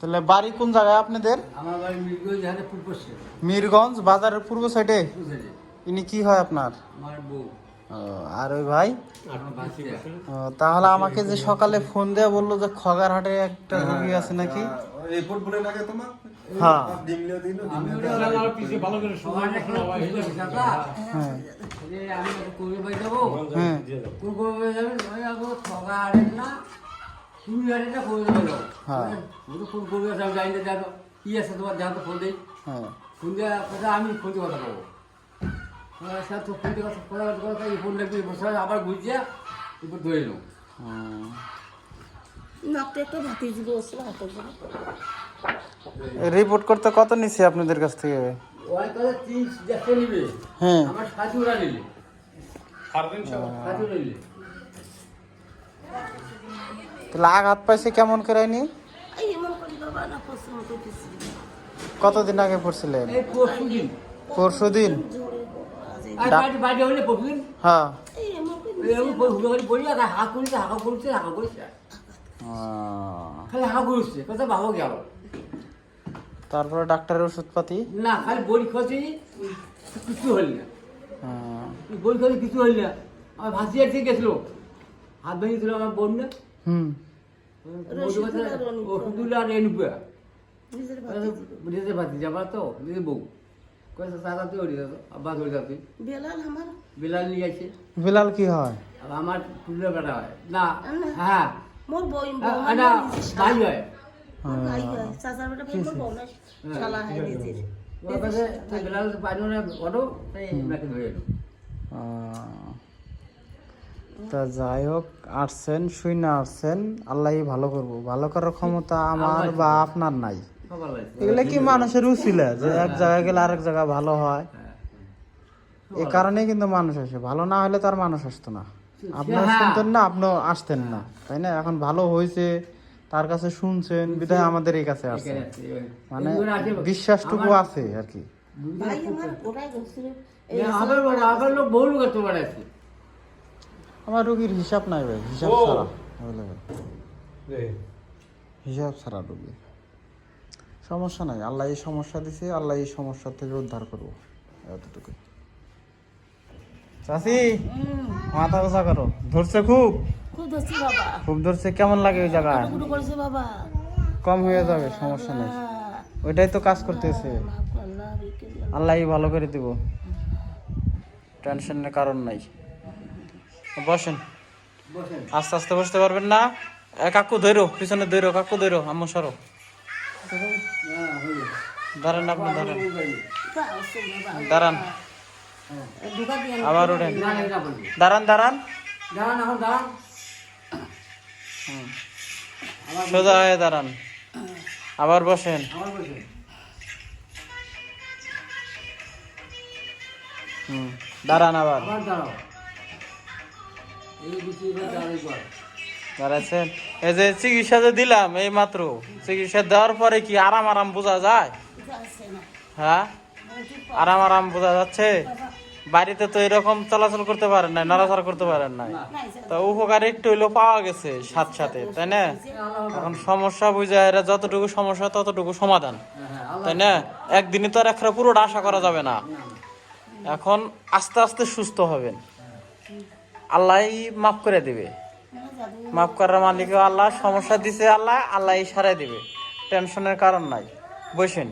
তাহলে বাড়ি কোন জায়গায় আপনাদের? আমার বাড়ি মিরগঞ্জ বাজারের পূর্ব সাইডে? ইনি কি হয় আপনার? আমার বউ। আর ওই ভাই? তাহলে আমাকে যে সকালে ফোন দেয়া বলল যে খগারহাটে একটা রোগী আছে নাকি? রিপোর্ট বলে লাগে তোমার? হ্যাঁ। বুঝতে কাকা হ্যাঁ। তুমি আড়েন না করে। দেবো হ্যাঁ। ওটা কোন করবে আমি জানি না জানো। কি আছে তোমার? জানো ফোন দেই। হ্যাঁ। ফোন দেওয়া কথা আমি ফোন দিয়ে কথা বলব। স্যার তো ফোন দিয়ে কথা কথা কথা এই ফোন লাগবে বসে আবার বুঝছে এরপর ধরে একটা ভাতিজি রিপোর্ট করতে কত নিছে আপনাদের কাছ থেকে? হ্যাঁ। আমার নিলে। নিলে। তাহলে আঘাত পাইছে কেমন করে নি? কতদিন আগে পড়ছিলেন? পরশু দিন। হ্যাঁ। তারপরে ডাক্তারের ওষুধপাতি? না খালি বড়ি খসে কিছু হল না। হ্যাঁ। বড়ি খসে কিছু হল না। আমার ভাসি আর ঠিক গেছিল হাত ভেঙেছিল আমার বোন না। হুম রশিদুল আর রনিতা। ওষুধুল নিজের ভাতিজি বুঝতে তো নিজে বউ কয়েছে সাদা তুই ওড়ি যাতো আব্বা ধরে যাবি বেলাল আমার বিলাল নিয়ে আসে বিলাল কি হয় আর আমার বেটা হয় না না। হ্যাঁ মোর বই আ- বৌমা ভাই হয় ভাই হয় চাচার বেটা মোর বউ না শালা হয় নিজের ওর কাছে বিলাল পানি না অটো তাই নাকি ধরে এলো তা যাই হোক আসছেন শুই না আসছেন আল্লাহই ভালো করব। ভালো করার ক্ষমতা আমার বা আপনার নাই। এগুলো কি মানুষের উচিলা যে এক জায়গায় গেলে আরেক জায়গায় ভালো হয়? এ কারণেই কিন্তু মানুষ আসে। ভালো না হলে তার মানুষ আসতো না। আপনিও হ্যাঁ। শুনতেন না আপনি আসতেন না তাই না? এখন ভালো হয়েছে তার কাছে শুনছেন বিধায় আমাদের এই কাছে আসছে মানে। বিশ্বাসটুকু আছে আর কি। আমার রোগীর হিসাব নাই ভাই হিসাব ছাড়া। হিসাব ছাড়া রোগী সমস্যা নাই আল্লাহ এই সমস্যা দিছে আল্লাহ এই সমস্যা থেকে উদ্ধার করব এতটুকু চাষি মাথা গোসা করো ধরছে খুব খুব ধরছি বাবা খুব ধরছে কেমন লাগে ওই জায়গায় বাবা কম হয়ে যাবে সমস্যা নেই হ্যাঁ, ওইটাই তো কাজ করতেছে। আল্লাহই ভালো করে দিব টেনশনের কারণ নাই বসেন। আস্তে আস্তে বসতে পারবেন না। কাকু ধরো পিছনে ধরো কাকু ধরো আম্মু সরো। দাঁড়ান আপনি দাঁড়ান। দাঁড়ান। আবার ওঠেন দাঁড়ান দাঁড়ান। সোজা হয়ে দাঁড়ান। আবার বসেন। হুম দাঁড়ান আবার। আবার দাঁড়াও। এই যে চিকিৎসা যে দিলাম, এই মাত্র। চিকিৎসা দেওয়ার পরে কি আরাম আরাম বোঝা যায়। হ্যাঁ? আরাম আরাম বোঝা যাচ্ছে? বাড়িতে তো এরকম চলাচল করতে পারেন নাই, নড়াচড়া করতে পারেন নাই। তো উপকার একটু হইলেও পাওয়া গেছে সাথে সাথে তাই না? এখন সমস্যা বুঝা এরা যতটুকু সমস্যা, ততটুকু সমাধান, তাই না? একদিনই তো আর একটা পুরোটা আশা করা যাবে না। এখন আস্তে আস্তে সুস্থ হবেন। আল্লাহ মাফ করে দিবে। মাফ করার মালিক আল্লাহ, সমস্যা দিছে আল্লাহ আল্লাহ সারাই দিবে। টেনশনের কারণ নাই। বসেন।